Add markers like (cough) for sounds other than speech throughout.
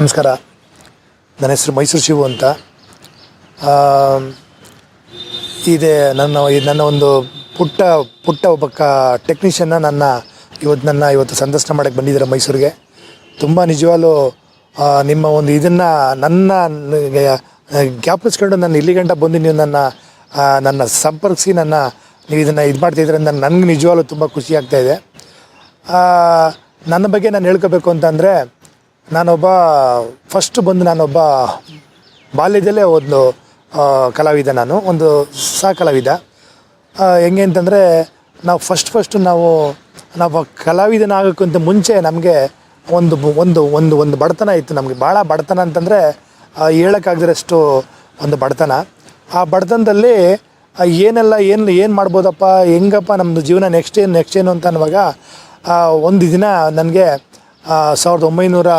ನಮಸ್ಕಾರ. ನನ್ನ ಹೆಸರು ಮೈಸೂರು ಶಿವು ಅಂತ. ಇದೆ ನನ್ನ ನನ್ನ ಒಂದು ಪುಟ್ಟ ಪುಟ್ಟ ಒಬ್ಬ ಟೆಕ್ನಿಷಿಯನ್ನ ನನ್ನ ಇವತ್ತು ನನ್ನ ಇವತ್ತು ಸಂದರ್ಶನ ಮಾಡೋಕ್ಕೆ ಬಂದಿದ್ದಾರೆ ಮೈಸೂರಿಗೆ. ತುಂಬ ನಿಜವಾಗ್ಲೂ ನಿಮ್ಮ ಒಂದು ಇದನ್ನು ನನ್ನ ಜ್ಞಾಪಿಸ್ಕೊಂಡು ನನ್ನ ಇಲ್ಲಿ ಗಂಟ ಬಂದು ನೀವು ನನ್ನ ನನ್ನ ಸಂಪರ್ಕಿಸಿ ನನ್ನ ನೀವು ಇದನ್ನು ಇದು ಮಾಡ್ತಿದ್ರೆ ನನ್ನ ನನಗೆ ನಿಜವಾಗ್ಲೂ ತುಂಬ ಖುಷಿ ಆಗ್ತಾ ಇದೆ. ಆ, ನನ್ನ ಬಗ್ಗೆ ನಾನು ಹೇಳ್ಕೋಬೇಕು ಅಂತಂದರೆ, ನಾನೊಬ್ಬ ಫಸ್ಟ್ ಬಂದು ನಾನೊಬ್ಬ ಬಾಲ್ಯದಲ್ಲೇ ಒಂದು ಕಲಾವಿದ ನಾನು, ಒಂದು ಸಹ ಕಲಾವಿದ ಹೆಂಗೆ ಅಂತಂದರೆ, ನಾವು ಫಸ್ಟ್ ಫಸ್ಟ್ ನಾವು ನಾವು ಕಲಾವಿದನಾಗೋಕ್ಕಿಂತ ಮುಂಚೆ ನಮಗೆ ಒಂದು ಒಂದು ಒಂದು ಒಂದು ಬಡತನ ಇತ್ತು ನಮಗೆ. ಭಾಳ ಬಡತನ ಅಂತಂದರೆ ಹೇಳೋಕ್ಕಾಗದಿರಷ್ಟು ಒಂದು ಬಡತನ. ಆ ಬಡತನದಲ್ಲಿ ಏನೆಲ್ಲ, ಏನು ಏನು ಮಾಡ್ಬೋದಪ್ಪ, ಹೆಂಗಪ್ಪ ನಮ್ಮದು ಜೀವನ ನೆಕ್ಸ್ಟ್ ಏನು ನೆಕ್ಸ್ಟ್ ಏನು ಅಂತ ಅನ್ನುವಾಗ ಒಂದು ದಿನ ನನಗೆ ಸಾವಿರದ ಒಂಬೈನೂರ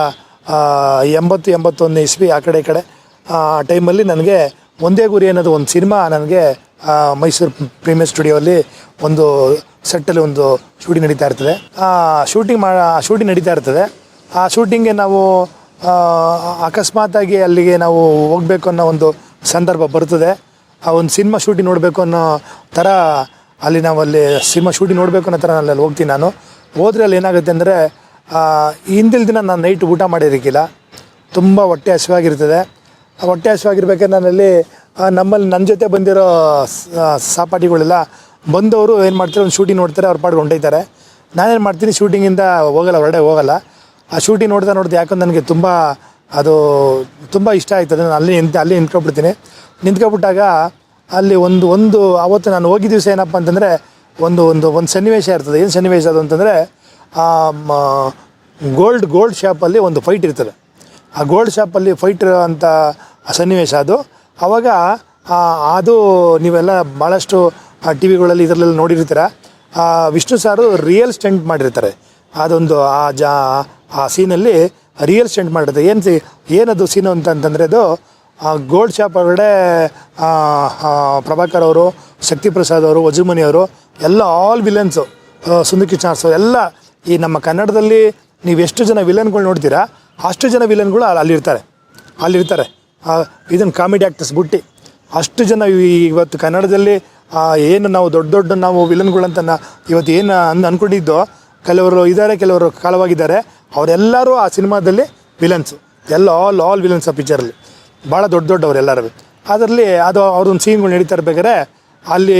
ಎಂಬತ್ತು ಎಂಬತ್ತೊಂದನೇ ಇಸ್ವಿ ಆ ಕಡೆ ಈ ಕಡೆ ಟೈಮಲ್ಲಿ ನನಗೆ ಒಂದೇ ಗುರಿ ಅನ್ನೋದು ಒಂದು ಸಿನಿಮಾ ನನಗೆ ಮೈಸೂರು ಪ್ರೀಮಿಯರ್ ಸ್ಟುಡಿಯೋಲ್ಲಿ ಒಂದು ಸೆಟ್ಟಲ್ಲಿ ಒಂದು ಶೂಟಿಂಗ್ ನಡೀತಾ ಇರ್ತದೆ. ಶೂಟಿಂಗ್ ಮಾ, ಶೂಟಿಂಗ್ ನಡೀತಾ ಇರ್ತದೆ. ಆ ಶೂಟಿಂಗ್ಗೆ ನಾವು ಅಕಸ್ಮಾತಾಗಿ ಅಲ್ಲಿಗೆ ನಾವು ಹೋಗಬೇಕು ಅನ್ನೋ ಒಂದು ಸಂದರ್ಭ ಬರ್ತದೆ. ಆ ಒಂದು ಸಿನಿಮಾ ಶೂಟಿಂಗ್ ನೋಡಬೇಕು ಅನ್ನೋ ಥರ ಅಲ್ಲಿ ನಾವು ಅಲ್ಲಿ ಸಿನಿಮಾ ಶೂಟಿಂಗ್ ನೋಡಬೇಕು ಅನ್ನೋ ಥರ ನಾನು ಅಲ್ಲಿ ಹೋಗ್ತೀನಿ ನಾನು. ಹೋದ್ರೆ ಅಲ್ಲಿ ಏನಾಗುತ್ತೆ ಅಂದರೆ ಹಿಂದಿಲ್ ದಿನ ನಾನು ನೈಟ್ ಊಟ ಮಾಡಿರೋಕ್ಕಿಲ್ಲ ತುಂಬ ಹೊಟ್ಟೆ ಹಸಿವಾಗಿರ್ತದೆ. ಆ ಹೊಟ್ಟೆ ಹಸಿವಾಗಿರ್ಬೇಕಾದ್ರೆ ನಾನಲ್ಲಿ ನಮ್ಮಲ್ಲಿ ನನ್ನ ಜೊತೆ ಬಂದಿರೋ ಸಹಪಾಠಿಗಳೆಲ್ಲ ಬಂದವರು ಏನು ಮಾಡ್ತಾರೆ, ಒಂದು ಶೂಟಿಂಗ್ ನೋಡ್ತಾರೆ, ಅವ್ರ ಪಾಡ್ಗೆ ಹೊಂಟೈತಾರೆ ನಾನೇನು ಮಾಡ್ತೀನಿ ಶೂಟಿಂಗಿಂದ ಹೋಗಲ್ಲ ಹೊರಡೆ ಹೋಗಲ್ಲ. ಆ ಶೂಟಿಂಗ್ ನೋಡ್ತಾ ನೋಡ್ತಾ ಯಾಕಂದ್ರೆ ನನಗೆ ತುಂಬ ಅದು ತುಂಬ ಇಷ್ಟ ಆಯ್ತದೆ. ನಾನು ಅಲ್ಲಿ ನಿಂತು, ಅಲ್ಲಿ ನಿಂತ್ಕೊಬಿಡ್ತೀನಿ ನಿಂತ್ಕೊಬಿಟ್ಟಾಗ ಅಲ್ಲಿ ಒಂದು ಒಂದು ಆವತ್ತು ನಾನು ಹೋಗಿದ್ದ ದಿವಸ ಏನಪ್ಪ ಅಂತಂದರೆ ಒಂದು ಒಂದು ಒಂದು ಸನ್ನಿವೇಶ ಇರ್ತದೆ. ಏನು ಸನ್ನಿವೇಶ ಅದು ಅಂತಂದರೆ ಗೋಲ್ಡ್ ಗೋಲ್ಡ್ ಶಾಪಲ್ಲಿ ಒಂದು ಫೈಟ್ ಇರ್ತದೆ. ಆ ಗೋಲ್ಡ್ ಶಾಪಲ್ಲಿ ಫೈಟ್ ಅಂತ ಸನ್ನಿವೇಶ ಅದು. ಆವಾಗ ಅದು ನೀವೆಲ್ಲ ಭಾಳಷ್ಟು ಟಿ ವಿಗಳಲ್ಲಿ ಇದರಲ್ಲೆಲ್ಲ ನೋಡಿರ್ತೀರ? ವಿಷ್ಣು ಸಾರು ರಿಯಲ್ ಸ್ಟೆಂಟ್ ಮಾಡಿರ್ತಾರೆ. ಅದೊಂದು, ಆ, ಜಾ, ಆ ಸೀನಲ್ಲಿ ರಿಯಲ್ ಸ್ಟೆಂಟ್ ಮಾಡಿರ್ತಾರೆ. ಏನು ಏನದು ಸೀನು ಅಂತಂತಂದರೆ ಅದು, ಆ, ಗೋಲ್ಡ್ ಶಾಪ್ ಒಳಗಡೆ ಪ್ರಭಾಕರ್ ಅವರು ಶಕ್ತಿ ಪ್ರಸಾದ್ ಅವರು, ವಜುಮನಿ ಅವರು ಎಲ್ಲ ಆಲ್ ವಿಲನ್ಸು ಸುಂದರ್ ಚಾನ್ಸ್ ಎಲ್ಲ ಈ ನಮ್ಮ ಕನ್ನಡದಲ್ಲಿ ನೀವು ಎಷ್ಟು ಜನ ವಿಲನ್ಗಳು ನೋಡ್ತೀರಾ, ಅಷ್ಟು ಜನ ವಿಲನ್ಗಳು ಅಲ್ಲಿ ಅಲ್ಲಿರ್ತಾರೆ. ಅಲ್ಲಿರ್ತಾರೆ. ಇದನ್ನು ಕಾಮಿಡಿ ಆ್ಯಕ್ಟರ್ಸ್ ಬುಟ್ಟಿ ಅಷ್ಟು ಜನ ಇವತ್ತು ಕನ್ನಡದಲ್ಲಿ ಏನು ನಾವು ದೊಡ್ಡ ದೊಡ್ಡ ನಾವು ವಿಲನ್ಗಳಂತ ಅಂತ ಇವತ್ತು ಏನು ಅನ್ ಅಂದ್ಕೊಂಡಿದ್ದೋ ಕೆಲವರು ಇದ್ದಾರೆ ಕೆಲವರು ಕಾಲವಾಗಿದ್ದಾರೆ, ಅವರೆಲ್ಲರೂ ಆ ಸಿನಿಮಾದಲ್ಲಿ ವಿಲನ್ಸು ಎಲ್ಲ ಆಲ್ ಆಲ್ ವಿಲನ್ಸ್ ಆ ಪಿಕ್ಚರಲ್ಲಿ ಭಾಳ ದೊಡ್ಡ ದೊಡ್ಡವ್ರು ಎಲ್ಲರೂ. ಅದರಲ್ಲಿ ಅದು ಅವ್ರೊಂದು ಸೀನ್ಗಳು ನಡೀತಾ ಇರ್ಬೇಕಾದ್ರೆ ಅಲ್ಲಿ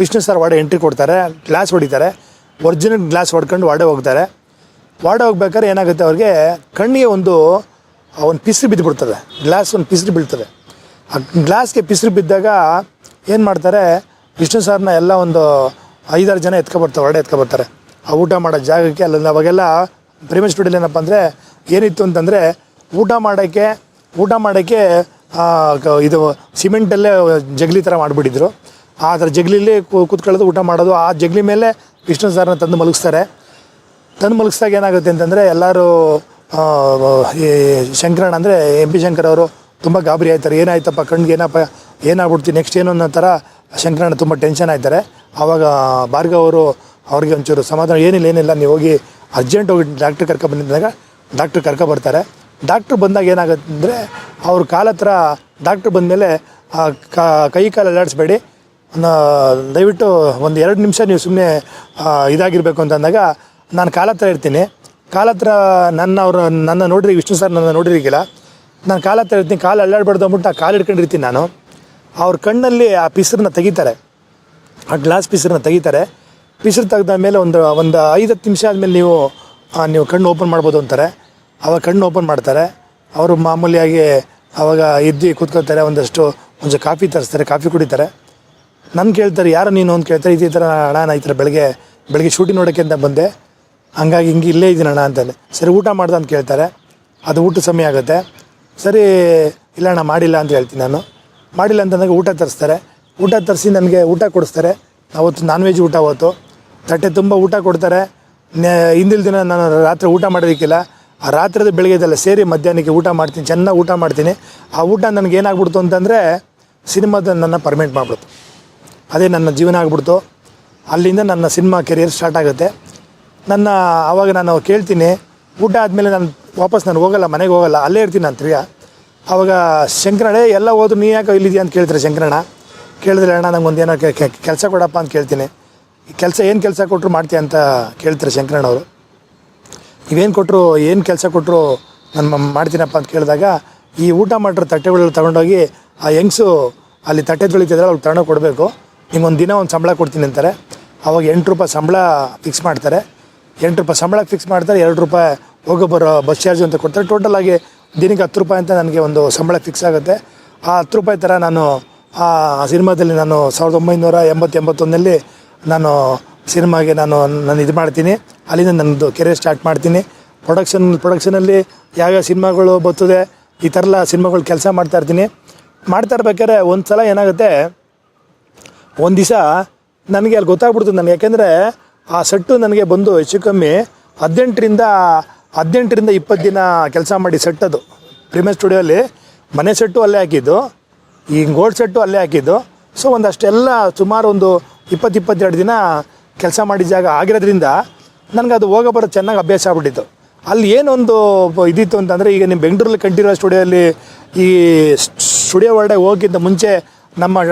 ವಿಷ್ಣು ಸರ್ ವಾಡೆ ಎಂಟ್ರಿ ಕೊಡ್ತಾರೆ ಗ್ಲಾಸ್ ಹೊಡಿತಾರೆ ಒರಿಜಿನಲ್ ಗ್ಲಾಸ್ ಹೊಡ್ಕೊಂಡು ವಾಡೆ ಹೋಗ್ತಾರೆ. ವಾಡೆ ಹೋಗ್ಬೇಕಾದ್ರೆ ಏನಾಗುತ್ತೆ ಅವ್ರಿಗೆ, ಕಣ್ಣಿಗೆ ಒಂದು ಒಂದು ಪಿಸ್ರಿ ಬಿದ್ದುಬಿಡ್ತದೆ ಗ್ಲಾಸ್ ಒಂದು ಪಿಸ್ರಿ ಬೀಳ್ತದೆ. ಆ ಗ್ಲಾಸ್ಗೆ ಪಿಸ್ರಿ ಬಿದ್ದಾಗ ಏನು ಮಾಡ್ತಾರೆ ವಿಷ್ಣು ಸರ್ನ ಎಲ್ಲ ಒಂದು ಐದಾರು ಜನ ಎತ್ಕೊಬರ್ತಾರೆ ಹೊರಡೆ ಎತ್ಕೊಬರ್ತಾರೆ. ಆ ಊಟ ಮಾಡೋ ಜಾಗಕ್ಕೆ ಅಲ್ಲಿಂದ ಅವಾಗೆಲ್ಲ ಪ್ರೇಮ ಸ್ಟೂಡಿಯಲ್ಲಿ ಏನಪ್ಪ ಅಂದರೆ ಏನಿತ್ತು ಅಂತಂದರೆ ಊಟ ಮಾಡೋಕ್ಕೆ ಊಟ ಮಾಡೋಕ್ಕೆ ಇದು ಸಿಮೆಂಟಲ್ಲೇ ಜಗಲಿ ಥರ ಮಾಡಿಬಿಟ್ಟಿದ್ರು. ಆ ಥರ ಜಗಲಿಲಿ ಕೂತ್ಕೊಳ್ಳೋದು ಊಟ ಮಾಡೋದು, ಆ ಜಗ್ಲಿ ಮೇಲೆ ವಿಷ್ಣು ಸಾರನ್ನ ತಂದು ಮಲಗಿಸ್ತಾರೆ. ತಂದು ಮಲಗಿಸ್ದಾಗ ಏನಾಗುತ್ತೆ ಅಂತಂದರೆ ಎಲ್ಲರೂ ಈ ಶಂಕರಣ್ಣ ಅಂದರೆ ಎಂ ಪಿ ಶಂಕರ್ ಅವರು ತುಂಬ ಗಾಬರಿ ಆಯ್ತಾರೆ. ಏನಾಯ್ತಪ್ಪ ಕಣ್ಣಿಗೆ ಏನಪ್ಪ ಏನಾಗ್ಬಿಡ್ತೀವಿ ನೆಕ್ಸ್ಟ್ ಏನು ಅನ್ನೋ ಥರ ಶಂಕರಣ್ಣ ತುಂಬ ಟೆನ್ಷನ್ ಆಯ್ತಾರೆ. ಆವಾಗ ಭಾರ್ಗವ್ ಅವರು ಅವ್ರಿಗೆ ಒಂಚೂರು ಸಮಾಧಾನ, ಏನಿಲ್ಲ ಏನಿಲ್ಲ, ನೀವು ಹೋಗಿ ಅರ್ಜೆಂಟ್ ಹೋಗಿ ಡಾಕ್ಟ್ರ್ ಕರ್ಕೊ ಬಂದಿದ್ದಾಗ ಡಾಕ್ಟ್ರ್ ಕರ್ಕೊ ಬರ್ತಾರೆ. ಡಾಕ್ಟ್ರ್ ಬಂದಾಗ ಏನಾಗುತ್ತೆ ಅಂದರೆ ಅವ್ರ ಕಾಲ ಹತ್ರ ಡಾಕ್ಟ್ರ್ ಬಂದಮೇಲೆ ಕೈ ಕಾಲು ಅಲ್ಲಾಡಿಸ್ಬೇಡಿ ದಯವಿಟ್ಟು ಒಂದು ಎರಡು ನಿಮಿಷ ನೀವು ಸುಮ್ಮನೆ ಇದಾಗಿರಬೇಕು ಅಂತ ಅಂದಾಗ ನಾನು ಕಾಲ ಹತ್ರ ಇರ್ತೀನಿ. ಕಾಲ ಹತ್ರ ನನ್ನ ಅವರು, ನನ್ನ ನೋಡಿರಿ, ವಿಷ್ಣು ಸರ್ ನನ್ನ ನೋಡಿರಿಗಿಲ್ಲ ನಾನು ಕಾಲ ಹತ್ರ ಇರ್ತೀನಿ. ಕಾಲು ಅಲ್ಲಾಡ್ಬಾರ್ದು ಅಂದ್ಬಿಟ್ಟು ಆ ಕಾಲು ಹಿಡ್ಕೊಂಡಿರ್ತೀನಿ ನಾನು. ಅವ್ರ ಕಣ್ಣಲ್ಲಿ ಆ ಪಿಸ್ರನ್ನ ತೆಗಿತಾರೆ. ಆ ಗ್ಲಾಸ್ ಪಿಸ್ರನ್ನ ತೆಗಿತಾರೆ. ಪಿಸ್ರು ತೆಗೆದ ಮೇಲೆ ಒಂದು ಒಂದು ಐದು ಹತ್ತು ನಿಮಿಷ ಆದಮೇಲೆ ನೀವು ನೀವು ಕಣ್ಣು ಓಪನ್ ಮಾಡ್ಬೋದು ಅಂತಾರೆ. ಅವಾಗ ಕಣ್ಣು ಓಪನ್ ಮಾಡ್ತಾರೆ. ಅವರು ಮಾಮೂಲಿಯಾಗಿ ಅವಾಗ ಎದ್ದು ಕೂತ್ಕೊಳ್ತಾರೆ. ಒಂದಷ್ಟು ಒಂದು ಕಾಫಿ ತರಿಸ್ತಾರೆ, ಕಾಫಿ ಕುಡಿತಾರೆ. ನನ್ನ ಕೇಳ್ತಾರೆ, ಯಾರು ನೀನು? ಅಂತ ಕೇಳ್ತಾರೆ, ಇದೇ ಥರ ಅಣ್ಣ ನಾನು ಈ ಥರ ಬೆಳಗ್ಗೆ ಬೆಳಗ್ಗೆ ಶೂಟಿಂಗ್ ನೋಡೋಕ್ಕೆ ಅಂತ ಬಂದೆ. ಹಂಗಾಗಿ ಹಿಂಗೆ ಇಲ್ಲೇ ಇದ್ದೀನಿ ಅಣ್ಣ ಅಂತಾನೆ ಸರಿ, ಊಟ ಮಾಡ್ದೆ ಅಂತ ಕೇಳ್ತಾರೆ. ಅದು ಊಟ ಸಮಯ ಆಗುತ್ತೆ. ಸರಿ, ಇಲ್ಲ ಅಣ್ಣ, ಮಾಡಿಲ್ಲ ಅಂತ ಹೇಳ್ತೀನಿ ನಾನು. ಮಾಡಿಲ್ಲ ಅಂತಂದಾಗ ಊಟ ತರಿಸ್ತಾರೆ. ಊಟ ತರಿಸಿ ನನಗೆ ಊಟ ಕೊಡಿಸ್ತಾರೆ. ಅವತ್ತು ನಾನ್ ವೆಜ್ ಊಟ ಅವತ್ತು ತಟ್ಟೆ ತುಂಬ ಊಟ ಕೊಡ್ತಾರೆ. ಹಿಂದಿಲ್ ದಿನ ನಾನು ರಾತ್ರಿ ಊಟ ಮಾಡೋದಕ್ಕಿಲ್ಲ. ಆ ರಾತ್ರಿದ ಬೆಳಗ್ಗೆದೆಲ್ಲ ಸೇರಿ ಮಧ್ಯಾಹ್ನಕ್ಕೆ ಊಟ ಮಾಡ್ತೀನಿ, ಚೆನ್ನಾಗಿ ಊಟ ಮಾಡ್ತೀನಿ. ಆ ಊಟ ನನಗೆ ಏನಾಗ್ಬಿಡ್ತು ಅಂತಂದರೆ, ಸಿನಿಮಾದ ನನ್ನ ಪರ್ಮೆಂಟ್ ಮಾಡಿಬಿಡ್ತು ಅದೇ ನನ್ನ ಜೀವನ ಆಗ್ಬಿಡ್ತು. ಅಲ್ಲಿಂದ ನನ್ನ ಸಿನಿಮಾ ಕೆರಿಯರ್ ಸ್ಟಾರ್ಟ್ ಆಗುತ್ತೆ. ನನ್ನ, ಆವಾಗ ನಾನು ಕೇಳ್ತೀನಿ, ಊಟ ಆದಮೇಲೆ ನಾನು ವಾಪಸ್ ನಾನು ಹೋಗಲ್ಲ, ಮನೆಗೆ ಹೋಗಲ್ಲ, ಅಲ್ಲೇ ಇರ್ತೀನಿ ನಾನು ತಿರ್ಗಾ. ಅವಾಗ ಶಂಕರಣ್ಣ ಎಲ್ಲ ಹೋದ್ರು, ನೀ ಯಾಕೆ ಇಲ್ಲಿದೆಯಾ? ಅಂತ ಕೇಳ್ತಾರೆ ಶಂಕರಣ್ಣ. ಕೇಳಿದ್ರೆ, ಅಣ್ಣ ನಂಗೆ ಒಂದು ಏನೋ ಕೆಲಸ ಕೊಡಪ್ಪ ಅಂತ ಕೇಳ್ತೀನಿ. ಕೆಲಸ, ಏನು ಕೆಲಸ ಕೊಟ್ಟರು ಮಾಡ್ತೀಯ ಅಂತ ಕೇಳ್ತಾರೆ ಶಂಕರಣ್ಣವರು ನೀವೇನು ಕೊಟ್ಟರು ಏನು ಕೆಲಸ ಕೊಟ್ಟರು ನಾನು ಮಾಡ್ತೀನಪ್ಪ ಅಂತ ಕೇಳಿದಾಗ, ಈ ಊಟ ಮಾಡಿರೋ ತಟ್ಟೆಗಳು ತೊಗೊಂಡೋಗಿ ಆ ಹೆಂಗ್ಸು ಅಲ್ಲಿ ತಟ್ಟೆ ತೊಳಿತಿದ್ರೆ ಅವ್ರಿಗೆ ತಗೊಂಡೋಗಿ ಕೊಡಬೇಕು. ನಿಂಗೆ ಒಂದು ದಿನ ಒಂದು ಸಂಬಳ ಕೊಡ್ತೀನಿ ಅಂತಾರೆ. ಅವಾಗ ಎಂಟು ರೂಪಾಯಿ ಸಂಬಳ ಫಿಕ್ಸ್ ಮಾಡ್ತಾರೆ. ಎಂಟು ರೂಪಾಯಿ ಸಂಬಳ ಫಿಕ್ಸ್ ಮಾಡ್ತಾರೆ, ಎರಡು ರೂಪಾಯಿ ಹೋಗೋ ಬರೋ ಬಸ್ ಚಾರ್ಜ್ ಅಂತ ಕೊಡ್ತಾರೆ. ಟೋಟಲ್ ಆಗಿ ದಿನಕ್ಕೆ ಹತ್ತು ರೂಪಾಯಿ ಅಂತ ನನಗೆ ಒಂದು ಸಂಬಳ ಫಿಕ್ಸ್ ಆಗುತ್ತೆ. ಆ ಹತ್ತು ರೂಪಾಯಿ ಥರ ನಾನು ಆ ಸಿನಿಮಾದಲ್ಲಿ ನಾನು ಸಾವಿರದ ಒಂಬೈನೂರ ಎಂಬತ್ತು ಎಂಬತ್ತೊಂದರಲ್ಲಿ ನಾನು ಸಿನಿಮಾಗೆ ನಾನು ನಾನು ಇದು ಮಾಡ್ತೀನಿ. ಅಲ್ಲಿಂದ ನನ್ನದು ಕೆರಿಯರ್ ಸ್ಟಾರ್ಟ್ ಮಾಡ್ತೀನಿ. ಪ್ರೊಡಕ್ಷನ್ ಪ್ರೊಡಕ್ಷನಲ್ಲಿ ಯಾವ್ಯಾವ ಸಿನಿಮಾಗಳು ಬರ್ತದೆ, ಈ ಥರ ಎಲ್ಲ ಸಿನಿಮಾಗಳು ಕೆಲಸ ಮಾಡ್ತಾ ಇರ್ತೀನಿ. ಮಾಡ್ತಾ ಇರ್ಬೇಕಾದ್ರೆ ಒಂದು ಸಲ ಏನಾಗುತ್ತೆ ಒಂದು ದಿವಸ ನನಗೆ ಅಲ್ಲಿ ಗೊತ್ತಾಗ್ಬಿಡ್ತು ನನಗೆ. ಯಾಕೆಂದರೆ ಆ ಸೆಟ್ಟು ನನಗೆ ಬಂದು ಹೆಚ್ಚು ಕಮ್ಮಿ ಹದಿನೆಂಟರಿಂದ ಹದಿನೆಂಟರಿಂದ ಇಪ್ಪತ್ತು ದಿನ ಕೆಲಸ ಮಾಡಿ ಸೆಟ್ ಅದು. ಪ್ರೀಮಿಯರ್ ಸ್ಟುಡಿಯೋಲ್ಲಿ ಮನೆ ಸೆಟ್ಟು ಅಲ್ಲೇ ಹಾಕಿದ್ದು, ಈ ಗೋಲ್ಡ್ ಸೆಟ್ಟು ಅಲ್ಲೇ ಹಾಕಿದ್ದು. ಸೊ ಒಂದಷ್ಟೆಲ್ಲ ಸುಮಾರು ಒಂದು ಇಪ್ಪತ್ತು, ಇಪ್ಪತ್ತೆರಡು ದಿನ ಕೆಲಸ ಮಾಡಿದ ಜಾಗ ಆಗಿರೋದ್ರಿಂದ ನನಗೆ ಅದು ಹೋಗೋ ಬರೋದು ಚೆನ್ನಾಗಿ ಅಭ್ಯಾಸ ಆಗ್ಬಿಟ್ಟಿತ್ತು. ಅಲ್ಲಿ ಏನೊಂದು ಇದಿತ್ತು ಅಂತಂದರೆ ಈಗ ನಿಮ್ಮ ಬೆಂಗಳೂರಲ್ಲಿ ಸ್ಟುಡಿಯೋ ಸ್ಟುಡಿಯೋಲ್ಲಿ ಈ ಸ್ಟುಡಿಯೋ ಒಳಗೆ ಹೋಗಿದ್ದ ಮುಂಚೆ ನಮ್ಮ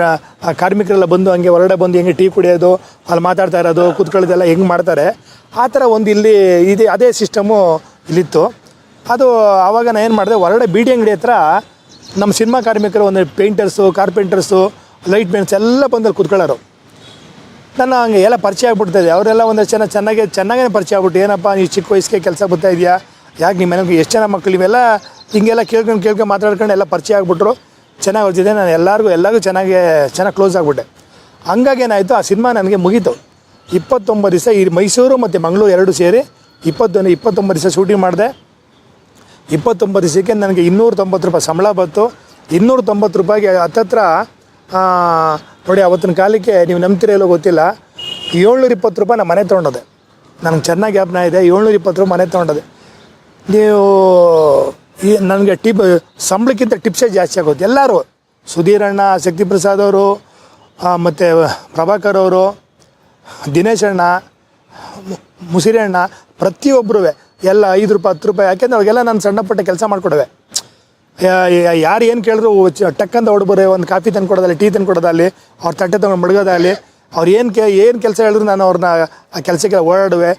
ಕಾರ್ಮಿಕರೆಲ್ಲ ಬಂದು ಹಂಗೆ ಹೊರಗಡೆ ಬಂದು ಹೆಂಗೆ ಟೀ ಕುಡಿಯೋದು, ಅಲ್ಲಿ ಮಾತಾಡ್ತಾ ಇರೋದು, ಕೂತ್ಕೊಳ್ಳೋದೆಲ್ಲ ಹೆಂಗೆ ಮಾಡ್ತಾರೆ? ಆ ಥರ ಒಂದು ಇಲ್ಲಿ ಇದೆ, ಅದೇ ಸಿಸ್ಟಮು ಇಲ್ಲಿತ್ತು. ಅದು ಆವಾಗ ನಾನು ಏನು ಮಾಡಿದೆ, ಹೊರಗಡೆ ಬೀಡಿ ಅಂಗಡಿ ಹತ್ರ ನಮ್ಮ ಸಿನಿಮಾ ಕಾರ್ಮಿಕರು ಒಂದು ಪೇಂಟರ್ಸು, ಕಾರ್ಪೆಂಟರ್ಸು, ಲೈಟ್ ಮೆನ್ಸ್ ಎಲ್ಲ ಬಂದಲ್ಲಿ ಕೂತ್ಕೊಳ್ಳೋರು. ನನ್ನ ಹಂಗೆ ಎಲ್ಲ ಪರಿಚಯ ಆಗ್ಬಿಡ್ತಾಯಿದೆ ಅವರೆಲ್ಲ ಒಂದಷ್ಟು ಜನ ಚೆನ್ನಾಗಿ, ಚೆನ್ನಾಗೇ ಪರಿಚಯ ಆಗ್ಬಿಟ್ಟು, ಏನಪ್ಪ ನೀವು ಚಿಕ್ಕ ವಯಸ್ಸಿಗೆ ಕೆಲಸ ಬರ್ತಾ ಇದೆಯಾ? ಯಾಕೆ ನಿಮ್ಮ ಮನೆಗೆ ಎಷ್ಟು ಜನ ಮಕ್ಕಳು ಇವೆಲ್ಲ ಹಿಂಗೆಲ್ಲ ಕೇಳ್ಕೊಂಡು ಕೇಳ್ಕೊಂಡು ಮಾತಾಡ್ಕೊಂಡು ಎಲ್ಲ ಪರಿಚಯ ಆಗ್ಬಿಟ್ರು. ಚೆನ್ನಾಗಿ ಹೋಗ್ತಿದ್ದೆ ನಾನು ಎಲ್ಲರಿಗೂ ಎಲ್ಲರಿಗೂ ಚೆನ್ನಾಗಿ ಚೆನ್ನಾಗಿ ಕ್ಲೋಸ್ ಆಗಿಬಿಟ್ಟೆ. ಹಂಗಾಗಿ ಏನಾಯಿತು? ಆ ಸಿನಿಮಾ ನನಗೆ ಮುಗೀತು. ಇಪ್ಪತ್ತೊಂಬತ್ತು ದಿವಸ ಈ ಮೈಸೂರು ಮತ್ತು ಮಂಗಳೂರು ಎರಡು ಸೇರಿ ಇಪ್ಪತ್ತೊಂದು ಇಪ್ಪತ್ತೊಂಬತ್ತು ದಿವಸ ಶೂಟಿಂಗ್ ಮಾಡಿದೆ. ಇಪ್ಪತ್ತೊಂಬತ್ತು ದಿವಸಕ್ಕೆ ನನಗೆ ಇನ್ನೂರ ತೊಂಬತ್ತು ರೂಪಾಯಿ ಸಂಬಳ ಬಂತು. ಇನ್ನೂರ ತೊಂಬತ್ತು ರೂಪಾಯಿಗೆ ಹತ್ತತ್ರ ನೋಡಿ ಅವತ್ತಿನ ಕಾಲಕ್ಕೆ ನೀವು ನಂಬ್ತಿರೋ ಗೊತ್ತಿಲ್ಲ. ಏಳ್ನೂರ ಇಪ್ಪತ್ತು ರೂಪಾಯಿ ನಾನು ಮನೆ ತೊಗೊಂಡದೆ. ನನಗೆ ಚೆನ್ನಾಗಿ ಜ್ಞಾಪನ ಇದೆ. ಏಳ್ನೂರ ಇಪ್ಪತ್ತು ರೂಪಾಯಿ ಮನೆ ತೊಗೊಂಡದೆ. ನೀವು ಈ ನನಗೆ ಟಿಪ್, ಸಂಬಳಕ್ಕಿಂತ ಟಿಪ್ಸೇ ಜಾಸ್ತಿ ಆಗೋದು ಎಲ್ಲರೂ ಸುಧೀರಣ್ಣ ಶಕ್ತಿಪ್ರಸಾದ್ ಅವರು ಮತ್ತು ಪ್ರಭಾಕರ್ ಅವರು, ದಿನೇಶ್ ಅಣ್ಣ ಮುಸಿರಣ್ಣ ಪ್ರತಿಯೊಬ್ಬರು ಎಲ್ಲ ಐದು ರೂಪಾಯಿ, ಹತ್ತು ರೂಪಾಯಿ. ಯಾಕೆಂದ್ರೆ ಅವಾಗೆಲ್ಲ ನಾನು ಸಣ್ಣ ಪುಟ್ಟ ಕೆಲಸ ಮಾಡಿಕೊಡುವೆ. ಯಾರು ಏನು ಕೇಳಿದ್ರು ಟಕ್ಕಂತ ಹೊಡ್ಬರ್ರೆ, ಒಂದು ಕಾಫಿ ತಂದು ಕೊಡೋದಲ್ಲಿ ಟೀ ತಂದು ಕೊಡೋದಲ್ಲಿ ಅವ್ರ ತಟ್ಟೆ ತಗೊಂಡು ಮಡಗೋದಾಗಲಿ, ಅವ್ರು ಏನು ಕೆ, ಏನು ಕೆಲಸ ಹೇಳಿದ್ರು ನಾನು ಅವ್ರನ್ನ ಆ ಕೆಲಸಕ್ಕೆ ಓಡಾಡುವೆ.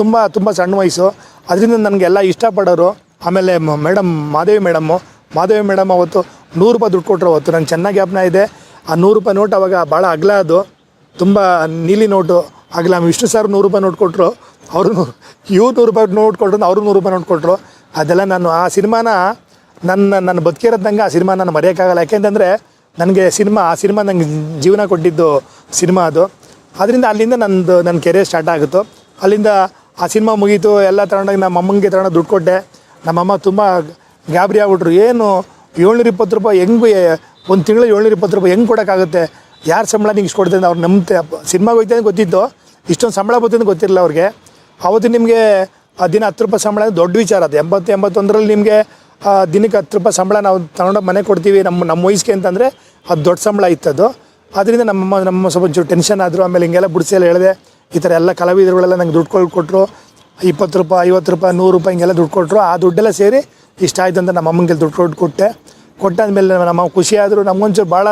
ತುಂಬ ತುಂಬ ಸಣ್ಣ ವಯಸ್ಸು. ಅದರಿಂದ ನನಗೆಲ್ಲ ಇಷ್ಟಪಡೋರು ಆಮೇಲೆ madam, Madevi madam Madevi madam ಅವತ್ತು ನೂರು ರೂಪಾಯಿ ದುಡ್ಡು ಕೊಟ್ಟರು ಅವತ್ತು. ನಂಗೆ ಚೆನ್ನಾಗಿ ಜ್ಞಾಪನ ಇದೆ. ಆ ನೂರು ರೂಪಾಯಿ ನೋಟ್ ಅವಾಗ ಭಾಳ ಅಗಲ ಅದು. ತುಂಬ ನೀಲಿ ನೋಟು. ಆಗಲ ವಿಷ್ಣು ಸರ್ ನೂರು ರೂಪಾಯಿ ನೋಟ್ ಕೊಟ್ಟರು ಅವರು (laughs) ಇವ್ರು ನೂರು ರೂಪಾಯಿ ನೋಟ್ ಕೊಟ್ಟರು ಅವರು ನೂರು ರೂಪಾಯಿ ನೋಟ್ ಕೊಟ್ಟರು ಅದೆಲ್ಲ ನಾನು ಆ ಸಿನಿಮಾನ ನನ್ನ ನನ್ನ ಬದುಕಿರೋದಂಗೆ ಆ ಸಿನಿಮಾ ನಾನು ಮರೆಯೋಕ್ಕಾಗಲ್ಲ ಯಾಕೆಂತಂದರೆ ನನಗೆ ಸಿನಿಮಾ, ಆ ಸಿನಿಮಾ ನಂಗೆ ಜೀವನ ಕೊಟ್ಟಿದ್ದು ಸಿನಿಮಾ ಅದು. ಅದರಿಂದ ಅಲ್ಲಿಂದ ನಂದು, ನನ್ನ ಕೆರಿಯರ್ ಸ್ಟಾರ್ಟ್ ಆಗುತ್ತೋ. ಅಲ್ಲಿಂದ ಆ ಸಿನಿಮಾ ಮುಗೀತು. ಎಲ್ಲ ತಗೊಂಡಾಗ ನಮ್ಮ ಅಮ್ಮಂಗೆ ತಗೊಂಡು ದುಡ್ಡು ಕೊಟ್ಟೆ. ನಮ್ಮಮ್ಮ ತುಂಬ ಗಾಬರಿ ಆಗ್ಬಿಟ್ರು. ಏನು ಏಳ್ನೂರ ಇಪ್ಪತ್ತು ರೂಪಾಯಿ ಹೆಂಗೆ ಒಂದು ತಿಂಗಳು ಏಳ್ನೂರ ಇಪ್ಪತ್ತು ರೂಪಾಯಿ ಹೆಂಗೆ ಕೊಡೋಕ್ಕಾಗುತ್ತೆ? ಯಾರು ಸಂಬಳ ನಿಂಗೆ ಕೊಡ್ತೀನಿ ಅವ್ರು ನಂಬ್ತೆ. ಸಿನಿಮಾಗೆ ಹೋಗ್ತೇನೆ ಗೊತ್ತಿತ್ತು. ಇಷ್ಟೊಂದು ಸಂಬಳ ಬರ್ತದೆ ಅಂತ ಗೊತ್ತಿರಲಿಲ್ಲ ಅವ್ರಿಗೆ. ಅವತ್ತು ನಿಮಗೆ, ಆ, ದಿನ ಹತ್ತು ರೂಪಾಯಿ ಸಂಬಳ ದೊಡ್ಡ ವಿಚಾರ. ಅದು ಎಂಬತ್ತು, ಎಂಬತ್ತೊಂದರಲ್ಲಿ ನಿಮಗೆ ದಿನಕ್ಕೆ ಹತ್ತು ರೂಪಾಯಿ ಸಂಬಳ ನಾವು ತಗೊಂಡೋಗಿ ಮನೆ ಕೊಡ್ತೀವಿ ನಮ್ಮ ನಮ್ಮ ವಯಸ್ಸಿಗೆ ಅಂತಂದರೆ ಅದು ದೊಡ್ಡ ಸಂಬಳ ಇತ್ತದು ಅದರಿಂದ ನಮ್ಮ ನಮ್ಮ ಸ್ವಲ್ಪ ಒಂಚೂರು ಟೆನ್ಷನ್ ಆದರು. ಆಮೇಲೆ ಹಿಂಗೆಲ್ಲ ಬಿಡಿಸಿ ಎಲ್ಲ ಹೇಳಿದೆ. ಈ ಥರ ಎಲ್ಲ ಕಲಾವಿದರುಗಳೆಲ್ಲ ನಂಗೆ ದುಡ್ಡು ಕೊಟ್ಟು ಕೊಟ್ಟರು ಇಪ್ಪತ್ತು ರೂಪಾಯಿ, ಐವತ್ತು ರೂಪಾಯಿ, ನೂರು ರೂಪಾಯಿ ಹಿಂಗೆಲ್ಲ ದುಡ್ಡು ಕೊಟ್ಟರು ಆ ದುಡ್ಡೆಲ್ಲ ಸೇರಿ ಇಷ್ಟ ಆಯ್ತು ಅಂತ ನಮ್ಮ ಅಮ್ಮಂಗೆ ದುಡ್ಡು ಕೊಟ್ಟು ಕೊಟ್ಟೆ. ಕೊಟ್ಟಾದ್ಮೇಲೆ ನಮ್ಮ ಖುಷಿ ಆದರು ನಮಗೊಂಚೂರು ಭಾಳ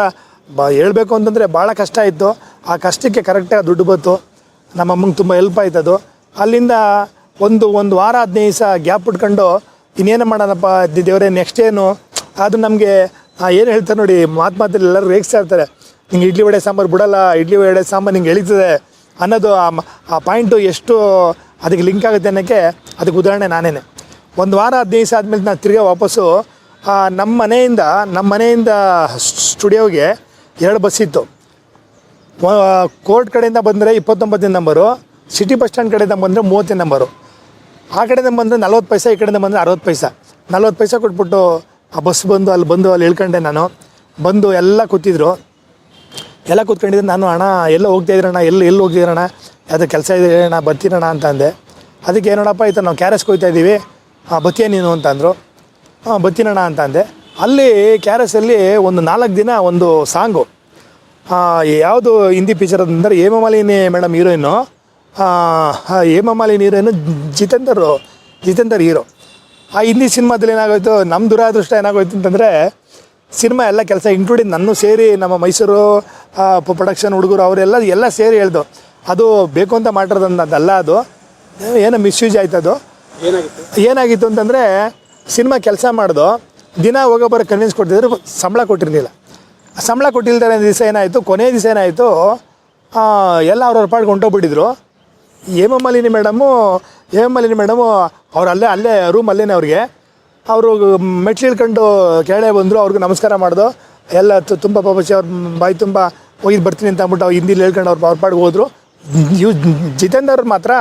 ಬ ಹೇಳಬೇಕು ಅಂತಂದರೆ ಭಾಳ ಕಷ್ಟ ಇತ್ತು. ಆ ಕಷ್ಟಕ್ಕೆ ಕರೆಕ್ಟಾಗಿ ದುಡ್ಡು ಬಂತು. ನಮ್ಮ ಅಮ್ಮಂಗೆ ತುಂಬ ಹೆಲ್ಪ್ ಆಯ್ತು ಅದು. ಅಲ್ಲಿಂದ ಒಂದು ಒಂದು ವಾರ, ಹದಿನೈದು ದಿವಸ ಗ್ಯಾಪ್ ಇಟ್ಕೊಂಡು ಇನ್ನೇನು ಮಾಡೋಣಪ್ಪ ದೇವರೇ ನೆಕ್ಸ್ಟ್ ಏನು? ಅದು ನಮಗೆ ಏನು ಹೇಳ್ತಾರೆ ನೋಡಿ, ಮಾತು ಮಾತಲ್ಲಿ ಎಲ್ಲರೂ ರೇಗಿಸ್ತಾ ಇರ್ತಾರೆ. ನಿಂಗೆ ಇಡ್ಲಿ ವಡೆ ಸಾಂಬಾರು ಬಿಡಲ್ಲ, ಇಡ್ಲಿ ವಡೆ ಸಾಂಬಾರು ನಿಂಗೆ ಎಳೀತದೆ ಅನ್ನೋದು ಆ ಪಾಯಿಂಟು ಎಷ್ಟು ಅದಕ್ಕೆ ಲಿಂಕ್ ಆಗುತ್ತೆ ಅನ್ನೋಕ್ಕೆ ಅದಕ್ಕೆ ಉದಾಹರಣೆ ನಾನೇನೆ. ಒಂದು ವಾರ ಹದಿನೈದು ಆದಮೇಲೆ ನಾನು ತಿರ್ಗಾ ವಾಪಸ್ಸು ನಮ್ಮ ಮನೆಯಿಂದ ನಮ್ಮ ಮನೆಯಿಂದ ಸ್ಟುಡಿಯೋಗೆ ಎರಡು ಬಸ್ ಇತ್ತು. ಕೋರ್ಟ್ ಕಡೆಯಿಂದ ಬಂದರೆ ಇಪ್ಪತ್ತೊಂಬತ್ತನೇ ನಂಬರು ಸಿಟಿ ಬಸ್ ಸ್ಟ್ಯಾಂಡ್ ಕಡೆಯಿಂದ ಬಂದರೆ ಮೂವತ್ತನೇ ನಂಬರು ಆ ಕಡೆಯಿಂದ ಬಂದರೆ ನಲ್ವತ್ತು ಪೈಸೆ, ಈ ಕಡೆಯಿಂದ ಬಂದರೆ ಅರವತ್ತು ಪೈಸೆ. ನಲ್ವತ್ತು ಪೈಸೆ ಕೊಟ್ಬಿಟ್ಟು ಆ ಬಸ್ ಬಂದು, ಅಲ್ಲಿ ಬಂದು, ಅಲ್ಲಿ ಇಳ್ಕೊಂಡೆ ನಾನು. ಬಂದು ಎಲ್ಲ ಕೂತಿದ್ರು. ಎಲ್ಲ ಕೂತ್ಕೊಂಡಿದ್ದೆ, ನಾನು, ಅಣ್ಣ, ಎಲ್ಲ ಹೋಗ್ತಾ ಇದ್ರಣ್ಣ ಎಲ್ಲಿ ಎಲ್ಲಿ ಹೋಗ್ತಿದ್ರಣ್ಣ ಯಾವುದೋ ಕೆಲಸ ಇದೆ ಹೇಳೋಣ ಬರ್ತೀರಣ್ಣ ಅಂತ ಅಂದೆ. ಅದಕ್ಕೆ ಏನೋಣಪ್ಪ ಈ ಥರ ನಾವು ಕ್ಯಾರೆಸ್ ಕೊಯ್ತಾ ಇದ್ದೀವಿ. ಹಾಂ ಬತ್ತೀಯ ನೀನು ಅಂತಂದರು ಹಾಂ ಬತ್ತೀನಣ್ಣ ಅಂತ ಅಂದೆ. ಅಲ್ಲಿ ಕ್ಯಾರೆಸಲ್ಲಿ ಒಂದು ನಾಲ್ಕು ದಿನ ಒಂದು ಸಾಂಗು. ಯಾವುದು ಹಿಂದಿ ಪಿಕ್ಚರ್ ಅಂದರೆ Hemamalini madam heroine. Hemamalini heroine Jitender Jitender hero. ಆ ಹಿಂದಿ ಸಿನಿಮಾದಲ್ಲಿ ಏನಾಗೋಯ್ತು ನಮ್ಮ ದುರಾದೃಷ್ಟ ಏನಾಗೋಯ್ತು ಅಂತಂದರೆ, ಸಿನಿಮಾ ಎಲ್ಲ ಕೆಲಸ ಇನ್ಕ್ಲೂಡಿಂಗ್ ನನ್ನೂ ಸೇರಿ ನಮ್ಮ ಮೈಸೂರು ಪ್ರೊಡಕ್ಷನ್ ಹುಡುಗರು ಅವರೆಲ್ಲ ಎಲ್ಲ ಸೇರಿ ಹೇಳ್ದು ಅದು ಬೇಕು ಅಂತ ಮಾಡಿರೋದಲ್ಲ ಅದು. ಏನೋ ಮಿಸ್ಯೂಸ್ ಆಯ್ತು ಅದು. ಏನಾಗಿತ್ತು? ಏನಾಗಿತ್ತು ಅಂತಂದರೆ ಸಿನಿಮಾ ಕೆಲಸ ಮಾಡ್ದು ದಿನ ಹೋಗೋ ಬರೋ ಕನ್ವಿನ್ಸ್ ಕೊಟ್ಟಿದ್ರು ಸಂಬಳ ಕೊಟ್ಟಿರಲಿಲ್ಲ. ಸಂಬಳ ಕೊಟ್ಟಿಲ್ದಾರೆ ದಿವಸ ಏನಾಯಿತು? ಕೊನೆ ದಿವಸ ಏನಾಯಿತು? ಎಲ್ಲ ಅವ್ರವ್ರ ಪಾಡ್ಗೆ ಹೊಂಟೋಗ್ಬಿಟ್ಟಿದ್ರು. ಹೇಮಮಾಲಿನಿ ಮೇಡಮು ಹೇಮಮಾಲಿನಿ ಮೇಡಮು ಅವ್ರು ಅಲ್ಲೇ ಅಲ್ಲೇ ರೂಮ್ ಅಲ್ಲೇ ಅವ್ರಿಗೆ. ಅವರು ಮೆಟ್ಲು ಇಳ್ಕೊಂಡು ಕೆಳಗೆ ಬಂದರು ಅವ್ರಿಗೆ ನಮಸ್ಕಾರ ಮಾಡ್ದು. ಎಲ್ಲ ತು- ತುಂಬ ಪಾಪಚಿ ಅವ್ರ ಬಾಯಿ ತುಂಬ ಹೋಗಿ ಬರ್ತೀನಿ ಅಂತ ಅಂದ್ಬಿಟ್ಟು ಅವ್ರು ಹಿಂದಿಲಿ ಹೇಳ್ಕೊಂಡು ಅವ್ರು ಅವ್ರ ಪಾಡ್ಗೆ ಹೋದರು. ಇವ್ ಜಿತೇಂದ್ರ ಮಾತ್ರ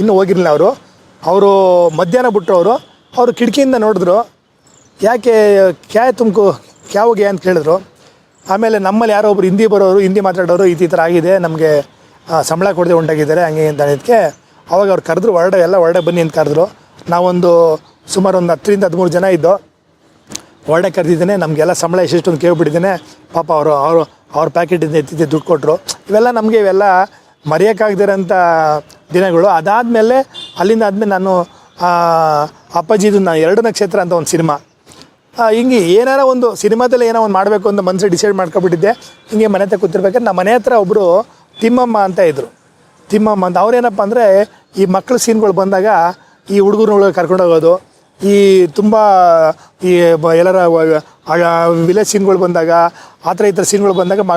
ಇನ್ನೂ ಹೋಗಿರಲಿಲ್ಲ ಅವರು. ಅವರು ಮಧ್ಯಾಹ್ನ ಬಿಟ್ಟರು ಅವರು. ಅವರು ಕಿಟಕಿಯಿಂದ ನೋಡಿದ್ರು. ಯಾಕೆ ಕ್ಯಾ ತುಮಕು, ಕ್ಯಾ ಹೋಗಿ ಅಂತ ಕೇಳಿದ್ರು. ಆಮೇಲೆ ನಮ್ಮಲ್ಲಿ ಯಾರೋ ಒಬ್ರು ಹಿಂದಿ ಬರೋರು, ಹಿಂದಿ ಮಾತಾಡೋರು ಈ ಥರ ಆಗಿದೆ. ನಮಗೆ ಸಂಬಳ ಕೊಡದೆ ಉಂಟಾಗಿದ್ದಾರೆ ಹಂಗೆ ಅಂತ ಅನ್ನೋದಕ್ಕೆ ಅವಾಗ ಅವ್ರು ಕರೆದ್ರು, ಹೊರಡೆ, ಎಲ್ಲ ಹೊರಡೆ ಬನ್ನಿ ಅಂತ ಕರೆದ್ರು. ನಾವೊಂದು ಸುಮಾರು ಒಂದು ಹತ್ತರಿಂದ ಹದಿಮೂರು ಜನ ಇದ್ದೋ, ಹೊರಡೆ ಕರೆದಿದ್ದೇನೆ. ನಮಗೆಲ್ಲ ಸಂಬಳ ಎಷ್ಟೆಷ್ಟು ಅಂತ ಕೇಳ್ಬಿಟ್ಟಿದ್ದೇನೆ. ಪಾಪ ಅವರು ಅವರು, ಅವ್ರ ಪ್ಯಾಕೆಟಿಂದ ಎತ್ತಿದ್ದೆ ದುಡ್ಡು ಕೊಟ್ಟರು ಇವೆಲ್ಲ ನಮಗೆ ಇವೆಲ್ಲ ಮರೆಯೋಕ್ಕಾಗದಿರೋಂಥ ದಿನಗಳು. ಅದಾದಮೇಲೆ ಅಲ್ಲಿಂದ ಆದಮೇಲೆ ನಾನು ಅಪ್ಪಾಜಿದು ನಾನು ಎರಡು ನಕ್ಷತ್ರ ಅಂತ ಒಂದು ಸಿನಿಮಾ. ಹಿಂಗೆ ಏನಾರ ಒಂದು ಸಿನಿಮಾದಲ್ಲಿ ಏನೋ ಒಂದು ಮಾಡಬೇಕು ಅಂತ ಮನಸ್ಸು ಡಿಸೈಡ್ ಮಾಡ್ಕೊಬಿಟ್ಟಿದ್ದೆ. ಹಿಂಗೆ ಮನೆ ಹತ್ರ ಕೂತಿರ್ಬೇಕಾದ್ರೆ ನಮ್ಮ ಮನೆ ಹತ್ರ ಒಬ್ಬರು ತಿಮ್ಮಮ್ಮ ಅಂತ ಇದ್ದರು ತಿಮ್ಮಮ್ಮ ಅಂತ. ಅವ್ರೇನಪ್ಪ ಅಂದರೆ ಈ ಮಕ್ಕಳ ಸೀನ್ಗಳು ಬಂದಾಗ ಈ ಹುಡುಗರುಗಳಿಗೆ ಕರ್ಕೊಂಡೋಗೋದು ಈ ತುಂಬ ಈ ಎಲ್ಲರ ವಿಲೇಜ್ ಸೀನ್ಗಳು ಬಂದಾಗ, ಆ ಥರ ಈ ಥರ ಸೀನ್ಗಳು ಬಂದಾಗ ಮ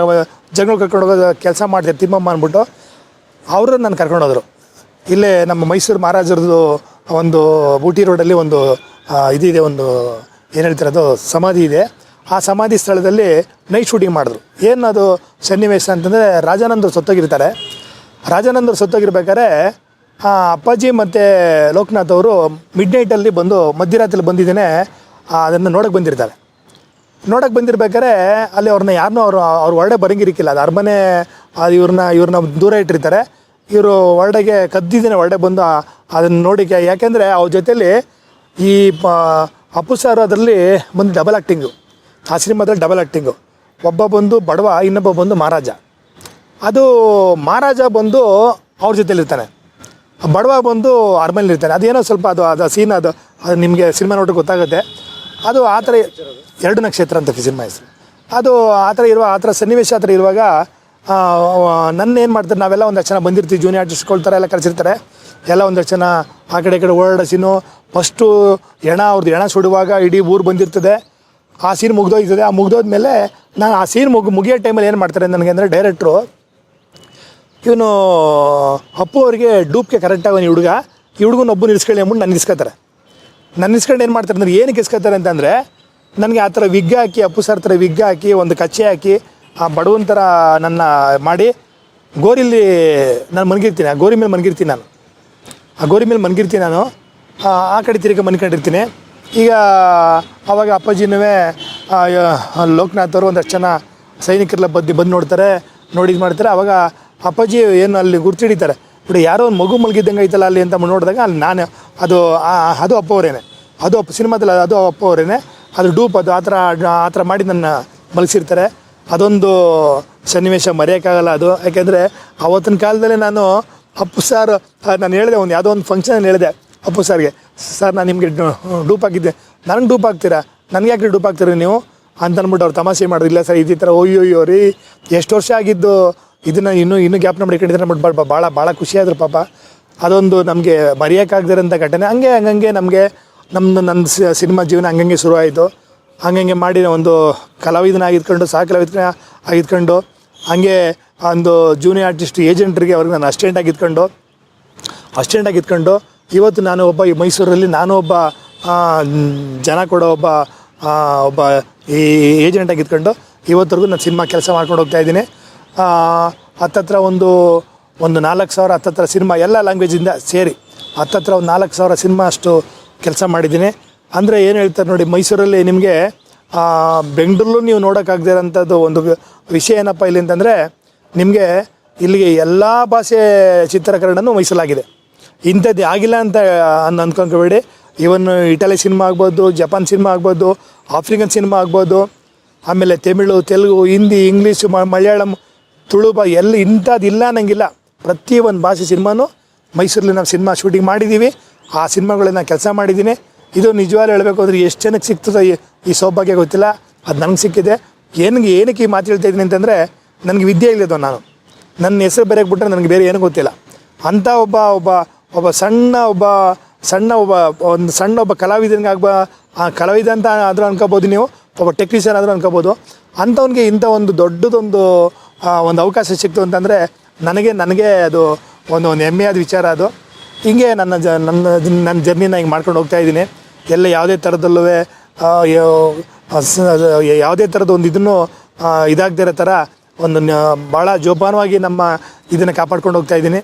ಜನಗಳು ಕರ್ಕೊಂಡು ಹೋಗೋದು ಕೆಲಸ ಮಾಡ್ತಾರೆ ತಿಮ್ಮಮ್ಮ ಅಂದ್ಬಿಟ್ಟು. ಅವರು ನಾನು ಕರ್ಕೊಂಡೋದ್ರು ಇಲ್ಲೇ ನಮ್ಮ ಮೈಸೂರು ಮಹಾರಾಜರದು ಒಂದು ಬೂಟಿ ರೋಡಲ್ಲಿ ಒಂದು ಇದಿದೆ, ಒಂದು, ಏನು ಹೇಳ್ತಾರೆ ಅದು, ಸಮಾಧಿ ಇದೆ. ಆ ಸಮಾಧಿ ಸ್ಥಳದಲ್ಲಿ ನೈಟ್ ಶೂಟಿಂಗ್ ಮಾಡಿದ್ರು. ಏನು ಅದು ಸನ್ನಿವೇಶ ಅಂತಂದರೆ ರಾಜಾನಂದರು ಸತ್ತೋಗಿರ್ತಾರೆ. ರಾಜಾನಂದರು ಸತ್ತೋಗಿರ್ಬೇಕಾದ್ರೆ ಅಪ್ಪಾಜಿ ಮತ್ತು ಲೋಕನಾಥ್ ಅವರು ಮಿಡ್ ನೈಟಲ್ಲಿ ಬಂದು ಮಧ್ಯರಾತ್ರಿ ಬಂದಿದ್ದೇನೆ ಅದನ್ನು ನೋಡೋಕೆ ಬಂದಿರ್ತಾರೆ. ನೋಡಕ್ಕೆ ಬಂದಿರ್ಬೇಕಾದ್ರೆ ಅಲ್ಲಿ ಅವ್ರನ್ನ ಯಾರನ್ನೂ ಅವರು ಅವ್ರ ಹೊರಡೆ ಬರಂಗಿರಿಕ್ಕಿಲ್ಲ ಅದು ಅರಮನೆ ಅದು ಇವ್ರನ್ನ ಇವ್ರನ್ನ ದೂರ ಇಟ್ಟಿರ್ತಾರೆ. ಇವರು ಹೊರಡೆಗೆ ಕದ್ದಿದ್ದೇನೆ ಹೊರಡೆ ಬಂದು ಅದನ್ನ ನೋಡಿಕೆ ಯಾಕೆಂದರೆ ಅವ್ರ ಜೊತೆಯಲ್ಲಿ ಈ ಅಪ್ಪು ಸರ್ ಅದರಲ್ಲಿ ಬಂದು ಡಬಲ್ ಆ್ಯಕ್ಟಿಂಗು ಆ ಸಿನಿಮಾದಲ್ಲಿ ಡಬಲ್ ಆ್ಯಕ್ಟಿಂಗು ಒಬ್ಬ ಬಂದು ಬಡವ, ಇನ್ನೊಬ್ಬ ಬಂದು ಮಹಾರಾಜ. ಅದು ಮಹಾರಾಜ ಬಂದು ಅವ್ರ ಜೊತೆಲಿರ್ತಾನೆ. ಬಡವ ಬಂದು ಅರಮನೆಲಿ ಇರ್ತಾನೆ ಅದೇನೋ ಸ್ವಲ್ಪ ಅದು ಅದು ಸೀನ್ ಅದು ಅದು ನಿಮಗೆ ಸಿನಿಮಾ ನೋಡಿದ್ರೆ ಗೊತ್ತಾಗುತ್ತೆ. ಅದು ಆ ಥರ ಎರಡು ನಕ್ಷತ್ರ ಅಂತ ಸಿನಿಮಾ ಹೆಸರು. ಅದು ಆ ಥರ ಇರುವ ಆ ಥರ ಸನ್ನಿವೇಶ ಆ ಥರ ಇರುವಾಗ ನನ್ನ ಏನು ಮಾಡ್ತಾರೆ, ನಾವೆಲ್ಲ ಒಂದಷ್ಟು ಜನ ಬಂದಿರ್ತೀವಿ ಜೂನಿಯರ್ ಆರ್ಟಿಸ್ಟ್ಗಳ್ತಾರೆ ಎಲ್ಲ ಕರೆಸಿರ್ತಾರೆ. ಎಲ್ಲ ಒಂದಷ್ಟು ಜನ ಆ ಕಡೆ ಕಡೆ ಓಡಾಡೋ ಸೀನು ಫಸ್ಟು ಎಣ ಅವ್ರದ್ದು ಎಣ ಸುಡುವಾಗ ಇಡೀ ಊರು ಬಂದಿರ್ತದೆ. ಆ ಸೀನ್ ಮುಗ್ದೋಗ್ತದೆ ಆ ಮುಗ್ದೋದ್ಮೇಲೆ ನಾನು ಆ ಸೀನ್ ಮುಗಿ ಮುಗಿಯೋ ಟೈಮಲ್ಲಿ ಏನು ಮಾಡ್ತಾರೆ ನನಗೆ ಅಂದರೆ ಡೈರೆಕ್ಟ್ರು ಇವನು ಅಪ್ಪು ಅವರಿಗೆ ಡೂಪ್ಗೆ ಕರೆಕ್ಟಾಗಿ ಅವನು ಹುಡುಗ, ಈ ಹುಡುಗನ ಒಬ್ಬನ ಇಸ್ಕೊಳ್ಳಿ ಅಂದ್ಬಿಟ್ಟು ನನ್ನ ಇಸ್ಕೊತಾರೆ ನನ್ನ ಇಸ್ಕೊಂಡು ಏನು ಮಾಡ್ತಾರೆ ಅಂದ್ರೆ, ಏನಕ್ಕೆ ಇಸ್ಕೋತಾರೆ ಅಂತಂದರೆ ನನಗೆ ಆ ಥರ ವಿಗ್ ಹಾಕಿ, ಅಪ್ಪು ಸರ್ ಥರ ವಿಗ್ ಹಾಕಿ, ಒಂದು ಕಚ್ಚೆ ಹಾಕಿ, ಆ ಬಡವನ ಥರ ನನ್ನ ಮಾಡಿ ಗೋರಿಲಿ ನಾನು ಮನಗಿರ್ತೀನಿ, ಆ ಗೋರಿ ಮೇಲೆ ಮನ್ಗಿರ್ತೀನಿ ನಾನು. ಆ ಗೋರಿ ಮೇಲೆ ಮನ್ಗಿರ್ತೀನಿ ನಾನು. ಆ ಕಡೆ ತಿರುಗಿ ಮನ್ಕೊಂಡಿರ್ತೀನಿ. ಈಗ ಆವಾಗ ಅಪ್ಪಾಜಿನೂ ಲೋಕನಾಥ್ ಅವರು ಒಂದಷ್ಟು ಜನ ಸೈನಿಕರೆಲ್ಲ ಬದ್ದು ಬಂದು ನೋಡ್ತಾರೆ, ನೋಡಿ ಇದು ಮಾಡ್ತಾರೆ. ಅವಾಗ ಅಪ್ಪಾಜಿ ಏನು ಅಲ್ಲಿ ಗುರ್ತಿಡಿತಾರೆ ಬಿಡಿ ಯಾರೋ ಒಂದು ಮಗು ಮಲಗಿದ್ದಂಗೆ ಐತಲ್ಲ ಅಲ್ಲಿ? ಅಂತ ನೋಡಿದಾಗ ಅಲ್ಲಿ ನಾನು, ಅದು ಅದು ಅಪ್ಪ ಅವರೇನೆ ಅದು ಅಪ್ಪ, ಸಿನಿಮಾದಲ್ಲಿ ಅದು ಅಪ್ಪ ಅವರೇನೆ ಅದು ಡೂಪ್, ಅದು ಆ ಥರ ಆ ಥರ ಮಾಡಿ ನನ್ನ ಮಲಗಿಸಿರ್ತಾರೆ. ಅದೊಂದು ಸನ್ನಿವೇಶ ಮರೆಯೋಕ್ಕಾಗಲ್ಲ ಅದು. ಯಾಕೆಂದರೆ ಆವತ್ತಿನ ಕಾಲದಲ್ಲೇ ನಾನು ಅಪ್ಪು ಸರ್ ನಾನು ಹೇಳಿದೆ ಒಂದು ಯಾವುದೋ ಒಂದು ಫಂಕ್ಷನ್ ಹೇಳಿದೆ ಅಪ್ಪು ಸರ್ಗೆ. ಸರ್, ನಾನು ನಿಮಗೆ ಡೂಪ್ ಹಾಕಿದ್ದೆ. ನನಗೆ ಡೂಪ್ ಹಾಕ್ತೀರಾ? ನನಗೆ ಯಾಕೆ ಡೂಪ್ ಹಾಕ್ತೀರಿ ನೀವು? ಅಂತ ಅಂದ್ಬಿಟ್ಟು ಅವ್ರು ತಮಾಷೆ ಮಾಡೋದಿಲ್ಲ ಸರ್ ಈ ಥರ ಅಯ್ಯೋ ರೀ, ಎಷ್ಟು ವರ್ಷ ಆಗಿದ್ದು? ಇದನ್ನು ಇನ್ನೂ ಇನ್ನೂ ಜ್ಞಾಪನ ಮಾಡಿಕೊಂಡಿದ್ರೆ ಅಂದ್ಬಿಟ್ಟು ಭಾಳ ಭಾಳ ಖುಷಿಯಾದ್ರು ಪಾಪ. ಅದೊಂದು ನಮಗೆ ಮರೆಯೋಕ್ಕಾಗದಿರೋಂಥ ಘಟನೆ. ಹಂಗೆ, ಹಂಗಂಗೆ ನಮಗೆ ನಮ್ಮದು ನನ್ನ ಸಿನಿಮಾ ಜೀವನ ಹಂಗಂಗೆ ಶುರುವಾಯಿತು. ಹಂಗಂಗೆ ಮಾಡಿ ಒಂದು ಕಲಾವಿದನಾಗಿದ್ಕೊಂಡು ಸಹ ಕಲಾವಿದ ಆಗಿದ್ಕೊಂಡು, ಹಂಗೆ ಒಂದು ಜೂನಿಯರ್ ಆರ್ಟಿಸ್ಟ್ ಏಜೆಂಟ್ರಿಗೆ ಅವ್ರಿಗೆ ನಾನು ಅಸ್ಟೆಂಟ್ ಆಗಿದ್ಕೊಂಡು ಅಸ್ಟೆಂಟ್ ಆಗಿದ್ಕೊಂಡು, ಇವತ್ತು ನಾನು ಒಬ್ಬ ಈ ಮೈಸೂರಲ್ಲಿ ನಾನು ಒಬ್ಬ ಜನ ಕೊಡೋ ಒಬ್ಬ ಒಬ್ಬ ಈ ಏಜೆಂಟ್ ಆಗಿದ್ಕೊಂಡು, ಇವತ್ತರೆಗೂ ನಾನು ಸಿನಿಮಾ ಕೆಲಸ ಮಾಡ್ಕೊಂಡು ಹೋಗ್ತಾ ಇದ್ದೀನಿ. ಹತ್ತತ್ರ ಒಂದು ಒಂದು ನಾಲ್ಕು ಸಾವಿರ ಹತ್ತತ್ರ ಸಿನಿಮಾ ಎಲ್ಲ ಲ್ಯಾಂಗ್ವೇಜಿಂದ ಸೇರಿ, ಹತ್ತತ್ರ ಒಂದು ನಾಲ್ಕು ಸಾವಿರ ಸಿನಿಮಾ ಅಷ್ಟು ಕೆಲಸ ಮಾಡಿದ್ದೀನಿ. ಅಂದರೆ ಏನು ಹೇಳ್ತಾರೆ ನೋಡಿ, ಮೈಸೂರಲ್ಲಿ ನಿಮಗೆ ಬೆಂಗಳೂರು ನೀವು ನೋಡೋಕ್ಕಾಗದಿರೋಂಥದ್ದು ಒಂದು ವಿಷಯ ಏನಪ್ಪ ಇಲ್ಲಿ ಅಂತಂದರೆ, ನಿಮಗೆ ಇಲ್ಲಿಗೆ ಎಲ್ಲ ಭಾಷೆ ಚಿತ್ರೀಕರಣನೂ ಮೈಸೂರಾಗಿದೆ ಇಂಥದ್ದು ಆಗಿಲ್ಲ ಅಂತ ಅನ್ನ ಅಂದ್ಕೊಂಡ್ಬೇಡಿ ಇವನ್ ಇಟಲಿ ಸಿನಿಮಾ ಆಗ್ಬೋದು ಜಪಾನ್ ಸಿನಿಮಾ ಆಗ್ಬೋದು ಆಫ್ರಿಕನ್ ಸಿನಿಮಾ ಆಗ್ಬೋದು, ಆಮೇಲೆ ತಮಿಳು, ತೆಲುಗು, ಹಿಂದಿ ಇಂಗ್ಲೀಷು ಮಲಯಾಳಂ ತುಳು ಬಾ ಎಲ್ಲ ಇಂಥದ್ದು ಇಲ್ಲ ಅನ್ನಂಗಿಲ್ಲ ಪ್ರತಿಯೊಂದು ಭಾಷೆ ಸಿನಿಮಾನು ಮೈಸೂರಲ್ಲಿ ನಾವು ಸಿನಿಮಾ ಶೂಟಿಂಗ್ ಮಾಡಿದ್ದೀವಿ ಆ ಸಿನಿಮಾಗಳನ್ನ ಕೆಲಸ ಮಾಡಿದ್ದೀನಿ. ಇದು ನಿಜವಾಗ್ಲೂ ಹೇಳಬೇಕು ಅಂದರೆ ಎಷ್ಟು ಜನಕ್ಕೆ ಸಿಗ್ತದೆ ಈ ಸೌಭಾಗ್ಯ ಗೊತ್ತಿಲ್ಲ. ಅದು ನನಗೆ ಸಿಕ್ಕಿದೆ. ಏನಿಗೆ ಏನಕ್ಕೆ ಈ ಮಾತು ಹೇಳ್ತಾ ಇದ್ದೀನಿ ಅಂತಂದರೆ ನನಗೆ ವಿದ್ಯೆ ಇಲ್ಲದೋ ನಾನು. ನನ್ನ ಹೆಸರು ಬೇರೆ ಬಿಟ್ಟರೆ ನನಗೆ ಬೇರೆ ಏನೂ ಗೊತ್ತಿಲ್ಲ. ಅಂಥ ಒಬ್ಬ ಒಬ್ಬ ಒಬ್ಬ ಸಣ್ಣ ಒಬ್ಬ ಸಣ್ಣ ಒಬ್ಬ ಒಂದು ಸಣ್ಣ ಒಬ್ಬ ಕಲಾವಿದನಿಗೆ ಆಗ್ಬ ಆ ಕಲಾವಿದ ಅಂತ ಆದರೂ ಅನ್ಕೋಬೋದು ನೀವು. ಒಬ್ಬ ಟೆಕ್ನಿಷಿಯನ್ ಆದರೂ ಅನ್ಕೋಬೋದು. ಅಂಥವ್ನಿಗೆ ಇಂಥ ಒಂದು ದೊಡ್ಡದೊಂದು ಒಂದು ಅವಕಾಶ ಸಿಕ್ತು ಅಂತಂದರೆ ನನಗೆ ನನಗೆ ಅದು ಒಂದು ಒಂದು ಹೆಮ್ಮೆಯಾದ ವಿಚಾರ ಅದು. ಹಿಂಗೆ ನನ್ನ ಜ ನನ್ನ ನನ್ನ ಜರ್ನಿನ ಹಿಂಗೆ ಮಾಡ್ಕೊಂಡು ಹೋಗ್ತಾ ಇದ್ದೀನಿ. ಎಲ್ಲ ಯಾವುದೇ ಥರದಲ್ಲೂ ಯಾವುದೇ ಥರದ ಒಂದು ಇದನ್ನು ಇದಾಗದಿರೋ ಥರ ಒಂದು ಭಾಳ ಜೋಪಾನವಾಗಿ ನಮ್ಮ ಇದನ್ನು ಕಾಪಾಡ್ಕೊಂಡು ಹೋಗ್ತಾ ಇದ್ದೀನಿ.